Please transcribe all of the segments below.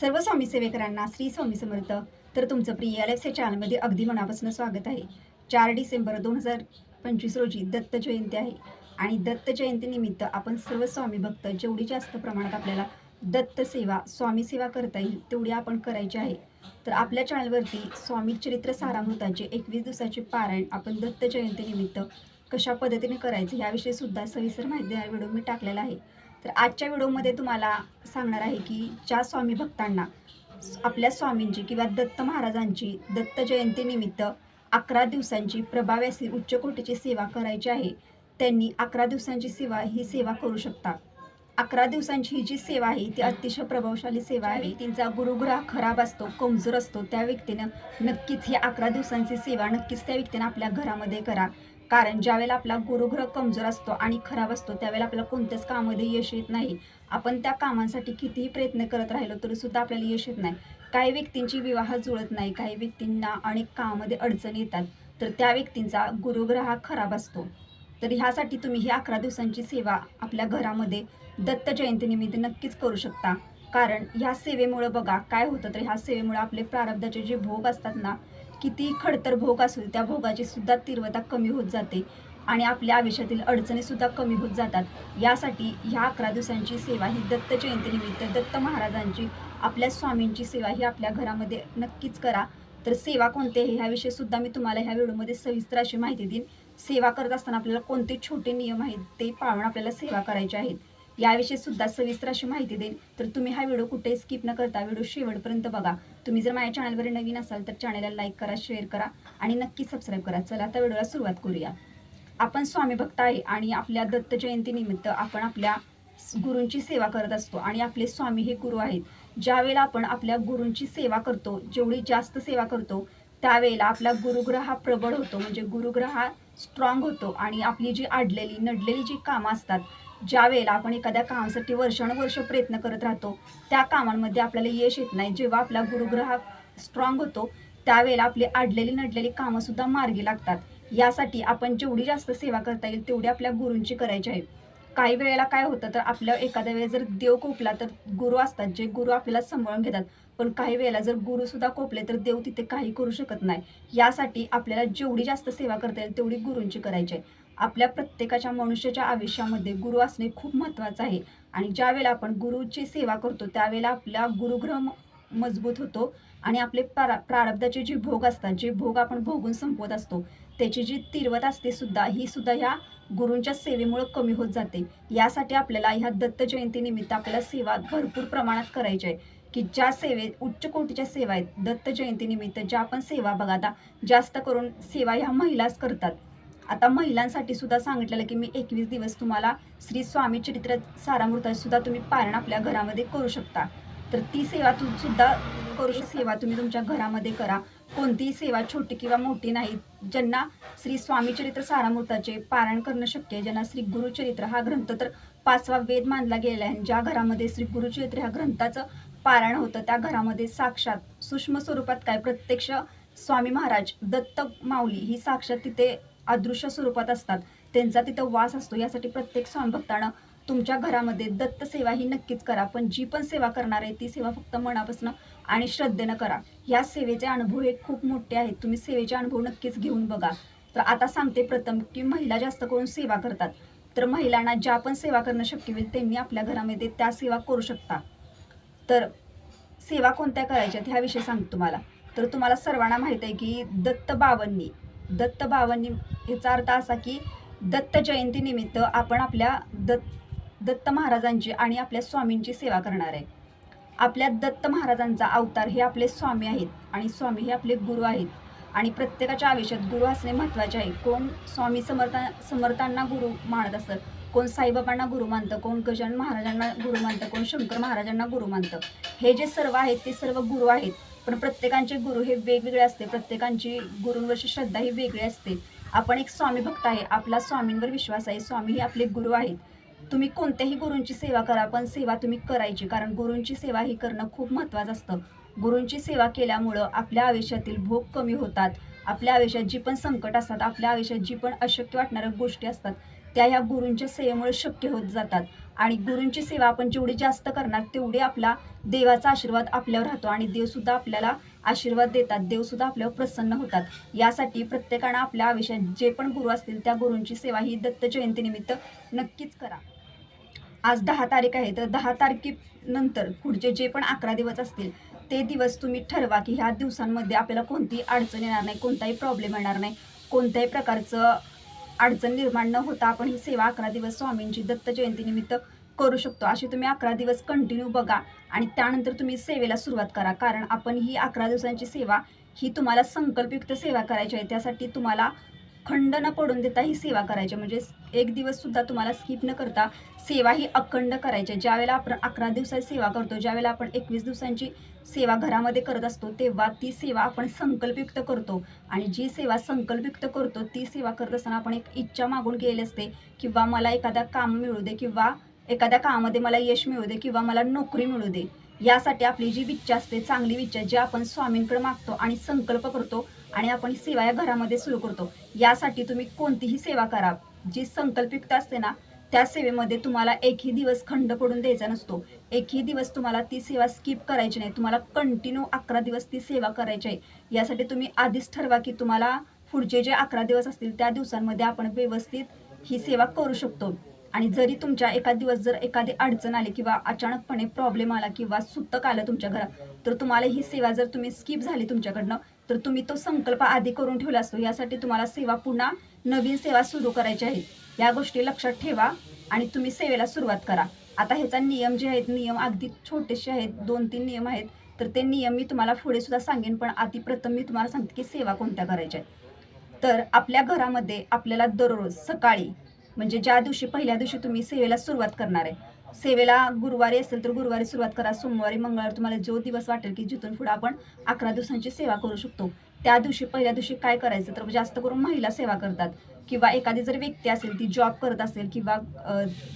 सर्व स्वामी सेवेकरांना श्री स्वामी समर्थ. तर तुमचं प्रिय एल एफ सी चॅनलमध्ये अगदी मनापासून स्वागत आहे. चार डिसेंबर दोन हजार पंचवीस रोजी दत्त जयंती आहे. आणि दत्त जयंतीनिमित्त आपण सर्व स्वामी भक्त जेवढी जास्त प्रमाणात आपल्याला दत्त सेवा स्वामी सेवा करता येईल तेवढी आपण करायची आहे. तर आपल्या चॅनलवरती स्वामी चरित्र सारामृताचे एकवीस दिवसाचे पारायण आपण दत्त जयंतीनिमित्त कशा पद्धतीने करायचं ह्याविषयी सुद्धा सविस्तर माहिती देणारा व्हिडिओ मी टाकलेला आहे. तर आजच्या व्हिडिओमध्ये तुम्हाला सांगणार आहे की ज्या स्वामी भक्तांना आपल्या स्वामींची किंवा दत्त महाराजांची दत्त जयंतीनिमित्त अकरा दिवसांची प्रभावी अशी उच्च कोटीची सेवा करायची आहे त्यांनी अकरा दिवसांची सेवा ही सेवा करू शकता. अकरा दिवसांची ही जी सेवा आहे ती अतिशय प्रभावशाली सेवा आहे. त्यांचा गुरुग्रह खराब असतो कमजोर असतो त्या व्यक्तीनं नक्कीच ही अकरा दिवसांची सेवा नक्कीच त्या व्यक्तीनं आपल्या घरामध्ये करा. कारण ज्यावेळेला आपला गुरुग्रह कमजोर असतो आणि खराब असतो त्यावेळेला आपल्याला कोणत्याच कामामध्ये यश येत नाही. आपण त्या कामांसाठी कितीही प्रयत्न करत राहिलो तरी सुद्धा आपल्याला यश येत नाही. काही व्यक्तींची विवाह जुळत नाही काही व्यक्तींना अनेक कामामध्ये अडचणी येतात. तर त्या व्यक्तींचा गुरुग्रह हा खराब असतो. तर ह्यासाठी तुम्ही ही अकरा दिवसांची सेवा आपल्या घरामध्ये दत्त जयंतीनिमित्त नक्कीच करू शकता. कारण ह्या सेवेमुळं बघा काय होतं तर ह्या सेवेमुळे आपले प्रारब्धाचे जे भोग असतात ना किती खडतर भोग असेल त्या भोगाची सुद्धा तीव्रता कमी होत जाते आणि आपल्या आयुष्यातील अडचणीसुद्धा कमी होत जातात. यासाठी ह्या अकरा दिवसांची सेवा ही दत्त जयंतीनिमित्त दत्त महाराजांची आपल्या स्वामींची सेवा ही आपल्या घरामध्ये नक्कीच करा. तर सेवा कोणती आहे ह्याविषयी सुद्धा मी तुम्हाला ह्या व्हिडिओमध्ये सविस्तर अशी माहिती देईन. सेवा करत असताना आपल्याला कोणते छोटे नियम आहेत ते पाळून आपल्याला सेवा करायचे आहेत याविषयी सुद्धा सविस्तर अशी माहिती देईन. तर तुम्ही हा व्हिडिओ कुठेही स्किप न करता व्हिडिओ शेवटपर्यंत बघा. तुम्ही जर माझ्या चॅनलवर नवीन असाल तर चॅनलला लाईक करा शेअर करा आणि नक्की सबस्क्राईब करा. चला आता व्हिडिओला सुरुवात करूया. आपण स्वामी भक्त आहे आणि आपल्या दत्त जयंतीनिमित्त आपण आपल्या गुरूंची सेवा करत असतो आणि आपले स्वामी हे गुरु आहेत. ज्यावेळेला आपण आपल्या गुरूंची सेवा करतो जेवढी जास्त सेवा करतो त्यावेळेला आपला गुरुग्रह हा प्रबळ होतो. म्हणजे गुरुग्रह हा स्ट्रॉंग होतो आणि आपली जी आडलेली नडलेली जी कामं असतात ज्या वेळेला आपण एखाद्या कामासाठी वर्षानुवर्ष प्रयत्न करत राहतो त्या कामांमध्ये आपल्याला यश येत नाही. जेव्हा आपला गुरुग्रह स्ट्रॉंग होतो त्यावेळेला आपली आडलेली नडलेली कामंसुद्धा मार्गी लागतात. यासाठी आपण जेवढी जास्त सेवा करता येईल तेवढी आपल्या गुरूंची करायची आहे. काही वेळेला काय होतं तर आपल्या एखाद्या वेळेस जर देव कोपला तर गुरु असतात जे गुरु आपल्याला सांभाळून घेतात. पण काही वेळेला जर गुरुसुद्धा कोपले तर देव तिथे काही करू शकत नाही. यासाठी आपल्याला जेवढी जास्त सेवा करता येईल तेवढी गुरूंची करायची आहे. आपल्या प्रत्येकाच्या मनुष्याच्या आयुष्यामध्ये गुरु असणे खूप महत्त्वाचं आहे. आणि ज्यावेळेला आपण गुरुची सेवा करतो त्यावेळेला आपला गुरुग्रह मजबूत होतो. आणि आपले प्रा प्रारब्धाचे जे भोग असतात जे भोग आपण भोगून संपवत असतो त्याची जी तीव्रता असते सुद्धा ही सुद्धा ह्या गुरूंच्या सेवेमुळे कमी होत जाते. यासाठी आपल्याला ह्या दत्त जयंतीनिमित्त आपल्याला सेवा भरपूर प्रमाणात करायची आहे. की ज्या सेवे उच्च कोटीच्या सेवा आहेत दत्त जयंतीनिमित्त ज्या आपण सेवा बघा आता जास्त करून सेवा ह्या महिलाच करतात. आता महिलांसाठी सुद्धा सांगितलेलं की मी एकवीस दिवस तुम्हाला श्री स्वामी चरित्र सारामृतसुद्धा तुम्ही पारण आपल्या घरामध्ये करू शकता. तर ती सेवा तू सुद्धा करू शक सेवा तुम्ही तुमच्या घरामध्ये करा. कोणतीही सेवा छोटी किंवा मोठी नाही. ज्यांना श्री स्वामी चरित्र सारामृताचे पारायण करणं शक्य आहे ज्यांना श्री गुरुचरित्र हा ग्रंथ तर पाचवा वेद मानला गेला आहे. ज्या घरामध्ये श्री गुरुचरित्र ह्या ग्रंथाचं पारायण होतं त्या घरामध्ये साक्षात सूक्ष्म स्वरूपात काय? प्रत्यक्ष स्वामी महाराज दत्त माऊली ही साक्षात तिथे अदृश्य स्वरूपात असतात. त्यांचा तिथं वास असतो. यासाठी प्रत्येक स्वामी भक्तानं तुमच्या घरामध्ये दत्त सेवा ही नक्कीच करा. पण जी पण सेवा करणार आहे ती सेवा फक्त मनापासून आणि श्रद्धेनं करा. या सेवेचे अनुभव हे खूप मोठे आहेत. तुम्ही सेवेचे अनुभव नक्कीच घेऊन बघा. तर आता सांगते प्रथम की महिला जास्त करून सेवा करतात. तर महिलांना ज्या पण सेवा करणं शक्य होईल त्यांनी आपल्या घरामध्ये त्या सेवा करू शकता. तर सेवा कोणत्या करायच्या ह्याविषयी सांगतो तुम्हाला. तर तुम्हाला सर्वांना माहीत आहे की दत्त बाबांनी दत्त बावन्नी याचा अर्थ असा की दत्त जयंतीनिमित्त आपण आपल्या दत्त दत्त महाराजांची आणि आपल्या स्वामींची सेवा करणार आहे. आपल्या दत्त महाराजांचा अवतार हे आपले स्वामी आहेत आणि स्वामी हे आपले गुरु आहेत. आणि प्रत्येकाच्या आयुष्यात गुरु असणे महत्त्वाचे आहे. कोण स्वामी समर्था समर्थांना गुरु मानत असतं कोण साईबाबांना गुरु मानतं कोण गजानन महाराजांना गुरु मानतं कोण शंकर महाराजांना गुरु मानतं हे जे सर्व आहेत ते सर्व गुरु आहेत. पण प्रत्येकांचे गुरु हे वेगवेगळे असते. प्रत्येकांची गुरूंवरची श्रद्धा ही वेगळी असते. आपण एक स्वामी भक्त आहे. आपला स्वामींवर विश्वास आहे. स्वामी हे आपले गुरु आहेत. तुम्ही कोणत्याही गुरूंची सेवा करा पण सेवा तुम्ही करायची. कारण गुरूंची सेवा ही करणं खूप महत्त्वाचं असतं. गुरूंची सेवा केल्यामुळं आपल्या आयुष्यातील भोग कमी होतात. आपल्या आयुष्यात जी पण संकट असतात आपल्या आयुष्यात जी पण अशक्य वाटणाऱ्या गोष्टी असतात त्या ह्या गुरूंच्या सेवेमुळे शक्य होत जातात. आणि गुरूंची सेवा आपण जेवढी जास्त करणार तेवढी आपला देवाचा आशीर्वाद आपल्यावर राहतो आणि देवसुद्धा आपल्याला आशीर्वाद देतात देवसुद्धा आपल्यावर प्रसन्न होतात. यासाठी प्रत्येकानं आपल्या आयुष्यात जे पण गुरु असतील त्या गुरूंची सेवा ही दत्त जयंतीनिमित्त नक्कीच करा. आज दहा तारीख आहे तर दहा तारखेनंतर पुढचे जे पण अकरा दिवस असतील ते दिवस तुम्ही ठरवा की ह्या दिवसांमध्ये आपल्याला कोणतीही अडचण येणार नाही कोणताही प्रॉब्लेम येणार नाही. कोणत्याही प्रकारचं अडचण निर्माण न होता आपण ही सेवा अकरा दिवस स्वामींची दत्त जयंतीनिमित्त करू शकतो. अशी तुम्ही अकरा दिवस कंटिन्यू बघा आणि त्यानंतर तुम्ही सेवेला सुरुवात करा. कारण आपण ही अकरा दिवसांची सेवा ही तुम्हाला संकल्पयुक्त सेवा करायची आहे. त्यासाठी तुम्हाला खंड न पडून देता ही सेवा करायची. म्हणजे एक दिवससुद्धा तुम्हाला स्किप न करता सेवा ही अखंड करायची. आहे. ज्यावेळेला आपण अकरा दिवसाची सेवा करतो ज्यावेळेला आपण एकवीस दिवसांची सेवा घरामध्ये करत असतो तेव्हा ती सेवा आपण संकल्पयुक्त करतो. आणि जी सेवा संकल्पयुक्त करतो ती सेवा करत असताना आपण एक इच्छा मागून गेली असते किंवा मला एखादा काम मिळू दे किंवा एखाद्या कामामध्ये मला यश मिळू दे किंवा मला नोकरी मिळू दे. यासाठी आपली जी इच्छा असते चांगली इच्छा जी आपण स्वामींकडे मागतो आणि संकल्प करतो आणि आपण सेवा या घरामध्ये सुरू करतो यासाठी तुम्ही कोणतीही सेवा करा. जी संकल्पिकता असते ना त्या सेवेमध्ये तुम्हाला एकही दिवस खंड पडून द्यायचा नसतो. एकही दिवस तुम्हाला ती सेवा स्किप करायची नाही. तुम्हाला कंटिन्यू अकरा दिवस ती सेवा करायची आहे. यासाठी तुम्ही आधीच ठरवा की तुम्हाला पुढचे जे अकरा दिवस असतील त्या दिवसांमध्ये आपण व्यवस्थित ही सेवा करू शकतो. आणि जरी तुमच्या एखाद दिवस जर एखादी अडचण आली किंवा अचानकपणे प्रॉब्लेम आला किंवा सुतक आलं तुमच्या घरात तर तुम्हाला ही सेवा जर तुम्ही स्किप झाली तुमच्याकडनं तर तुम्ही तो संकल्प आधी करून ठेवला असतो. यासाठी तुम्हाला सेवा पुन्हा नवीन सेवा सुरू करायची आहे. या गोष्टी लक्षात ठेवा आणि तुम्ही सेवेला सुरुवात करा. आता ह्याचा नियम जे आहेत नियम अगदी छोटेसे आहेत दोन तीन नियम आहेत तर ते नियम मी तुम्हाला पुढे सुद्धा सांगेन पण आधी प्रथम मी तुम्हाला सांगते की सेवा कोणत्या करायच्या आहेत. तर आपल्या घरामध्ये आपल्याला दररोज सकाळी म्हणजे ज्या दिवशी पहिल्या दिवशी तुम्ही सेवेला सुरुवात करणार आहे. सेवेला गुरुवारी असेल तर गुरुवारी सुरुवात करा. सोमवारी मंगळवारी तुम्हाला जो दिवस वाटेल की जिथून पुढे आपण अकरा दिवसांची सेवा करू शकतो. त्या दिवशी पहिल्या दिवशी काय करायचं? तर जास्त करून महिला सेवा करतात. किंवा एखादी जर व्यक्ती असेल ती जॉब करत असेल किंवा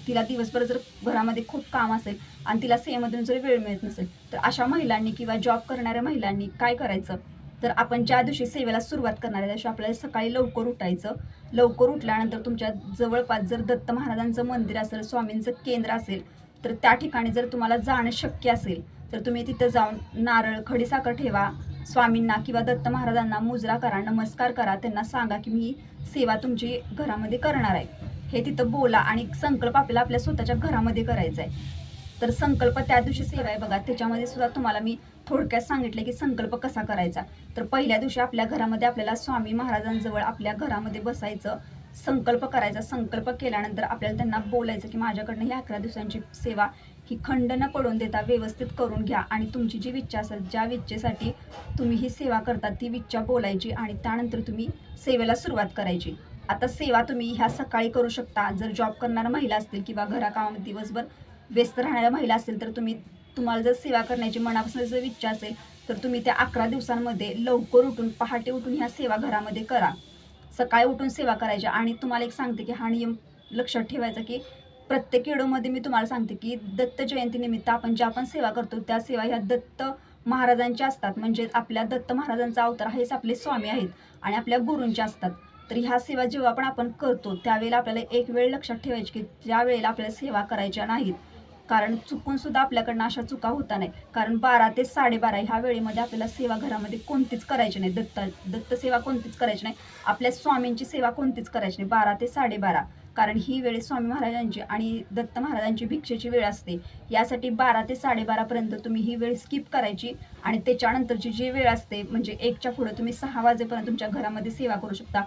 तिला दिवसभर जर घरामध्ये खूप काम असेल आणि तिला सेवेमधून जर वेळ मिळत नसेल तर अशा महिलांनी किंवा जॉब करणाऱ्या महिलांनी काय करायचं? तर आपण ज्या दिवशी सेवेला सुरुवात करणार आहे त्या दिवशी आपल्याला सकाळी लवकर उठायचं. लवकर उठल्यानंतर तुमच्या जवळपास जर दत्त महाराजांचं मंदिर असेल स्वामींचं केंद्र असेल तर त्या ठिकाणी जर तुम्हाला जाणं शक्य असेल तर तुम्ही तिथं जाऊन नारळ खडीसाखर ठेवा. स्वामींना किंवा दत्त महाराजांना मुजरा करा नमस्कार करा. त्यांना सांगा की मी सेवा तुमची घरामध्ये करणार आहे. हे तिथं बोला आणि संकल्प आपल्याला आपल्या स्वतःच्या घरामध्ये करायचा आहे. तर संकल्प त्या दिवशी सेवा आहे बघा. त्याच्यामध्ये सुद्धा तुम्हाला मी थोडक्यात सांगितलं की संकल्प कसा करायचा? तर पहिल्या दिवशी आपल्या घरामध्ये आपल्याला स्वामी महाराजांजवळ आपल्या घरामध्ये बसायचं संकल्प करायचा. संकल्प केल्यानंतर आपल्याला त्यांना बोलायचं की माझ्याकडनं ही अकरा दिवसांची सेवा ही खंड न पडून देता व्यवस्थित करून घ्या आणि तुमची जी विच्छा असेल ज्या विच्छेसाठी तुम्ही ही सेवा करता ती विच्छा बोलायची आणि त्यानंतर तुम्ही सेवेला सुरुवात करायची. आता सेवा तुम्ही ह्या सकाळी करू शकता. जर जॉब करणाऱ्या महिला असतील किंवा घराकामामध्ये दिवसभर व्यस्त राहणाऱ्या महिला असतील तर तुम्ही तुम्हाला जर सेवा करण्याची मनापासून जर इच्छा असेल तर तुम्ही त्या अकरा दिवसांमध्ये लवकर उठून पहाटे उठून ह्या सेवा घरामध्ये करा. सकाळी उठून सेवा करायच्या. आणि तुम्हाला एक सांगते की हा नियम लक्षात ठेवायचा की प्रत्येक व्हिडिओमध्ये मी तुम्हाला सांगते की दत्त जयंतीनिमित्त आपण ज्या पण सेवा करतो त्या सेवा ह्या दत्त महाराजांच्या असतात. म्हणजे आपल्या दत्त महाराजांचा अवतार हेच आपले स्वामी आहेत आणि आपल्या गुरूंच्या असतात. तर ह्या सेवा जेव्हा पण आपण करतो त्यावेळेला आपल्याला एक वेळ लक्षात ठेवायची की ज्या वेळेला आपल्याला सेवा करायच्या नाहीत कारण चुकून सुद्धा आपल्याकडनं अशा चुका होता नाही. कारण बारा ते साडेबारा ह्या वेळेमध्ये आपल्याला सेवा घरामध्ये कोणतीच करायची नाही. दत्त दत्त सेवा कोणतीच करायची नाही. आपल्या स्वामींची सेवा कोणतीच करायची नाही. बारा ते साडेबारा. कारण ही वेळ स्वामी महाराजांची आणि दत्त महाराजांची भिक्षेची वेळ असते. यासाठी बारा ते साडेबारापर्यंत तुम्ही ही वेळ स्किप करायची आणि त्याच्यानंतरची जी वेळ असते म्हणजे एकच्या पुढे तुम्ही सहा वाजेपर्यंत तुमच्या घरामध्ये सेवा करू शकता.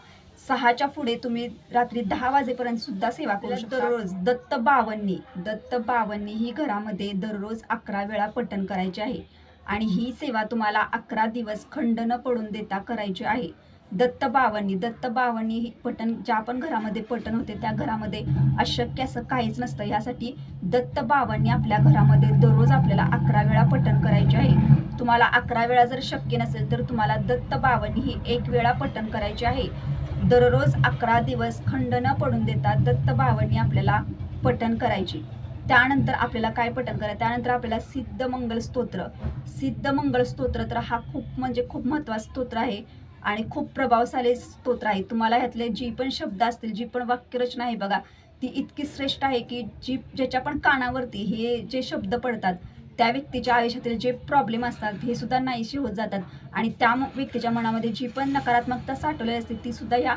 सहाच्या पुढे तुम्ही रात्री दहा वाजेपर्यंत सुद्धा सेवा करू शकता. दररोज. दत्त बावन्नी. दत्त बावन्नी ही घरामध्ये दररोज अकरा वेळा पठण करायचे आहे. आणि ही सेवा तुम्हाला अकरा दिवस खंड न पडून देता करायची आहे. दत्त बावन्नी. दत्त बावन्नी ही पठण ज्या पण घरामध्ये पठण होते त्या घरामध्ये अशक्य असं काहीच नसतं. यासाठी दत्त बावन्नी आपल्या घरामध्ये दररोज आपल्याला अकरा वेळा पठण करायचे आहे. तुम्हाला अकरा वेळा जर शक्य नसेल तर तुम्हाला दत्त बावन्नी ही एक वेळा पठण करायची आहे. दररोज अकरा दिवस खंड न पडून देतात दत्त भावांनी आपल्याला पठण करायची. त्यानंतर आपल्याला काय पठण करायचं? त्यानंतर आपल्याला सिद्ध मंगल स्तोत्र. सिद्ध मंगल स्तोत्र तर हा खूप म्हणजे खूप महत्त्वाचा स्तोत्र आहे आणि खूप प्रभावशाली स्तोत्र आहे. तुम्हाला ह्यातले जी पण शब्द असतील जी पण वाक्यरचना आहे बघा ती इतकी श्रेष्ठ आहे की जी ज्याच्या पण कानावरती हे जे शब्द पडतात त्या व्यक्तीच्या आयुष्यातील जे प्रॉब्लेम असतात हे सुद्धा नाहीशी होत जातात. आणि त्या व्यक्तीच्या मनामध्ये जी पण नकारात्मकता साठवलेली असते ती सुद्धा या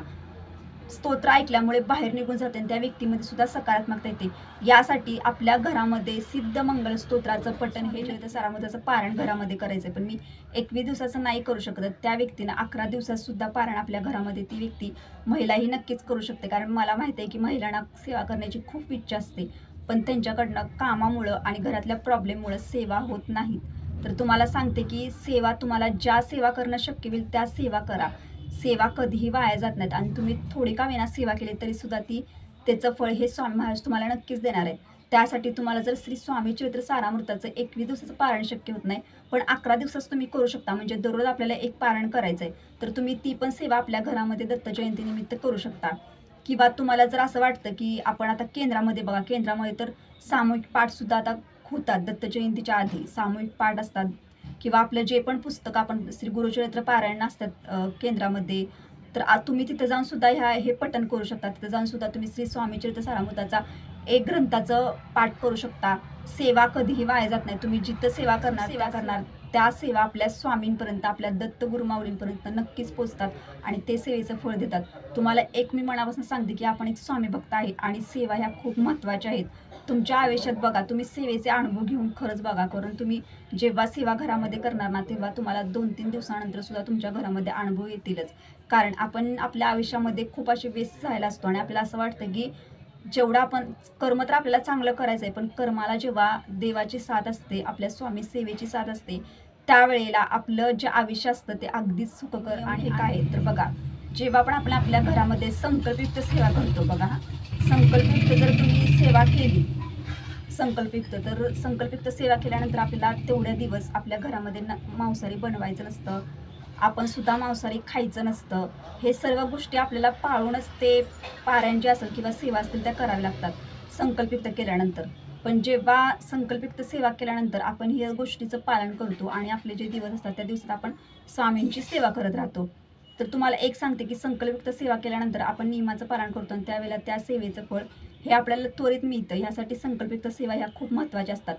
स्तोत्र ऐकल्यामुळे बाहेर निघून जाते आणि त्या व्यक्तीमध्ये सुद्धा सकारात्मकता येते. यासाठी आपल्या घरामध्ये सिद्ध मंगल स्तोत्राचं पठण हे लिहितं सारामताचं पारण घरामध्ये करायचं पण मी एकवीस दिवसाचं नाही करू शकत. त्या व्यक्तीनं अकरा दिवसात सुद्धा पारण आपल्या घरामध्ये ती व्यक्ती महिलाही नक्कीच करू शकते. कारण मला माहिती आहे की महिलांना सेवा करण्याची खूप इच्छा असते. पण त्यांच्याकडनं कामामुळं आणि घरातल्या प्रॉब्लेममुळं सेवा होत नाहीत. तर तुम्हाला सांगते की सेवा तुम्हाला ज्या सेवा करणं शक्य होईल त्या सेवा करा. सेवा कधीही वाया जात नाहीत आणि तुम्ही थोडी का वेळा सेवा केली तरी सुद्धा ती त्याचं फळ हे स्वामी महाराज तुम्हाला नक्कीच देणार आहे त्यासाठी तुम्हाला जर श्री स्वामी चरित्र सारामृताचं एकवीस दिवसाचं पारण शक्य होत नाही पण अकरा दिवसाच तुम्ही करू शकता. म्हणजे दररोज आपल्याला एक पारण करायचं आहे तर तुम्ही ती पण सेवा आपल्या घरामध्ये दत्त जयंतीनिमित्त करू शकता. किंवा तुम्हाला जर असं वाटतं की आपण आता केंद्रामध्ये बघा केंद्रामध्ये तर सामूहिक पाठसुद्धा आता होतात दत्त जयंतीच्या आधी सामूहिक पाठ असतात. किंवा आपलं जे पण पुस्तक आपण श्री गुरुचरित्र पारायण असतात केंद्रामध्ये तर तुम्ही तिथं जाऊन सुद्धा ह्या हे पठण करू शकता. तिथं जाऊन सुद्धा तुम्ही श्री स्वामी चरित्र सारामृताचा एक ग्रंथाचं पाठ करू शकता. सेवा कधीही वाया जात नाही. तुम्ही जिथं सेवा करणार सेवा करणार. त्या सेवा आपल्या स्वामींपर्यंत आपल्या दत्त गुरुमाऊलींपर्यंत नक्कीच पोचतात आणि ते सेवेचं फळ देतात. तुम्हाला एक मी मनापासून सांगते की आपण एक स्वामी भक्त आहे आणि सेवा ह्या खूप महत्त्वाच्या आहेत. तुमच्या आयुष्यात बघा तुम्ही सेवेचे अनुभव घेऊन खरंच बघा कारण तुम्ही जेव्हा सेवा घरामध्ये करणार ना तेव्हा तुम्हाला दोन तीन दिवसानंतर सुद्धा तुमच्या घरामध्ये अनुभव येतीलच. कारण आपण आपल्या आयुष्यामध्ये खूप असे व्यस्त झालेला असतो आणि आपल्याला असं वाटतं की जेवढा आपण कर्म तर आपल्याला चांगलं करायचं आहे पण कर्माला जेव्हा देवाची साथ असते आपल्या स्वामी सेवेची साथ असते त्यावेळेला आपलं जे आयुष्य असतं ते अगदीच सुखकर आणि काय तर बघा जेव्हा पण आपण आपल्या घरामध्ये संकल्पयुक्त सेवा करतो बघा संकल्पयुक्त जर तुम्ही सेवा केली संकल्पयुक्त तर संकल्पयुक्त सेवा केल्यानंतर आपल्याला तेवढ्या दिवस आपल्या घरामध्ये न मांसाहारी बनवायचं नसतं. आपण सुद्धा मांसाहारी खायचं नसतं. हे सर्व गोष्टी आपल्याला पाळूनच ते पाऱ्यांचे असेल किंवा सेवा असतील त्या कराव्या लागतात. संकल्पित केल्यानंतर. पण जेव्हा संकल्पित सेवा केल्यानंतर आपण ह्या गोष्टीचं पालन करतो आणि आपले जे दिवस असतात त्या दिवसात आपण स्वामींची सेवा करत राहतो. तर तुम्हाला एक सांगते की संकल्पित सेवा केल्यानंतर आपण नियमाचं पालन करतो आणि त्यावेळेला त्या सेवेचं फळ हे आपल्याला त्वरित मिळतं. ह्यासाठी संकल्पयुक्त सेवा ह्या खूप महत्त्वाच्या असतात.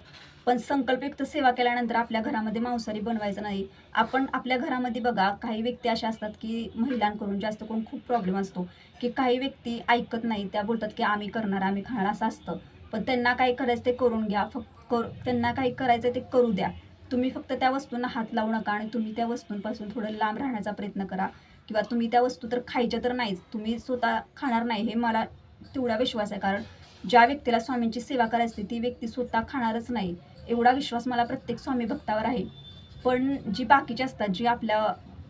पण संकल्पयुक्त सेवा केल्यानंतर आपल्या घरामध्ये मांसाहारी बनवायचं नाही. आपण आपल्या घरामध्ये बघा काही व्यक्ती अशा असतात की महिलांकडून जास्त करून खूप प्रॉब्लेम असतो. की काही व्यक्ती ऐकत नाही. त्या बोलतात की आम्ही करणार आम्ही खाणार असं असतं. पण त्यांना काय करायचं ते करून घ्या. फक्त कर त्यांना काही करायचं ते करू द्या. तुम्ही फक्त त्या वस्तूंना हात लावू नका आणि तुम्ही त्या वस्तूंपासून थोडं लांब राहण्याचा प्रयत्न करा. किंवा तुम्ही त्या वस्तू तर खायच्या तर नाहीच. तुम्ही स्वतः खाणार नाही. हे मला तेवढा विश्वास आहे. कारण ज्या व्यक्तीला स्वामींची सेवा करायची ती व्यक्ती स्वतः खाणारच नाही. एवढा विश्वास मला प्रत्येक स्वामी भक्तावर आहे. पण जी बाकीची असतात जी आपल्या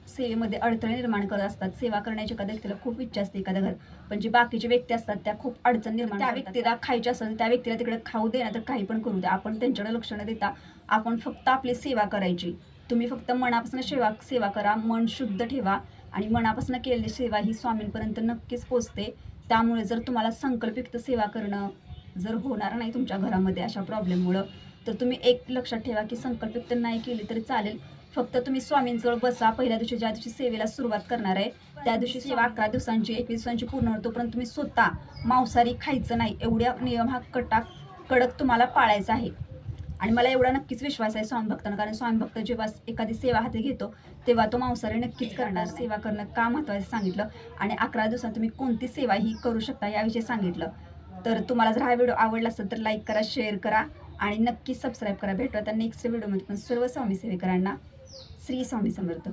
सेवेमध्ये अडथळे निर्माण करत असतात सेवा करण्याची एखाद्या व्यक्तीला खूप इच्छा असते एखाद्या घर पण जी बाकीचे व्यक्ती असतात त्या खूप अडचण निर्माण त्या व्यक्तीला खायची असेल त्या व्यक्तीला तिकडे खाऊ दे ना तर काही पण करू द्या आपण त्यांच्याकडे लक्ष न देता आपण फक्त आपली सेवा करायची. तुम्ही फक्त मनापासून सेवा सेवा करा मन शुद्ध ठेवा आणि मनापासून केलेली सेवा ही स्वामींपर्यंत नक्कीच पोचते त्यामुळे जर तुम्हाला संकल्पयुक्त सेवा करणं जर होणार नाही तुमच्या घरामध्ये अशा प्रॉब्लेममुळं तर तुम्ही एक लक्षात ठेवा की संकल्पयुक्त नाही केली तरी चालेल. फक्त तुम्ही स्वामींजवळ बसा. पहिल्या दिवशी ज्या दिवशी सेवेला सुरुवात करणार आहे त्या दिवशी सेवा अकरा दिवसांची एकवीस दिवसांची पूर्ण होतो पण तुम्ही स्वतः मांसाहारी खायचं नाही. एवढ्या नियम हा कटाक कडक तुम्हाला पाळायचा आहे. आणि मला एवढा नक्कीच विश्वास आहे स्वामी भक्तांना कारण स्वामी भक्त जेव्हा एखादी सेवा हाती घेतो तेव्हा तो मांसाहारी नक्कीच करणार. सेवा करणं का महत्त्वाचं सांगितलं. आणि अकरा दिवसात तुम्ही कोणती सेवा ही करू शकता याविषयी सांगितलं. तर तुम्हाला जर हा व्हिडिओ आवडला असेल तर लाईक करा शेअर करा आणि नक्की सबस्क्राईब करा. भेटू आता नेक्स्ट व्हिडिओमध्ये पण. सर्व स्वामी सेवेकरांना. श्री स्वामी समर्थ.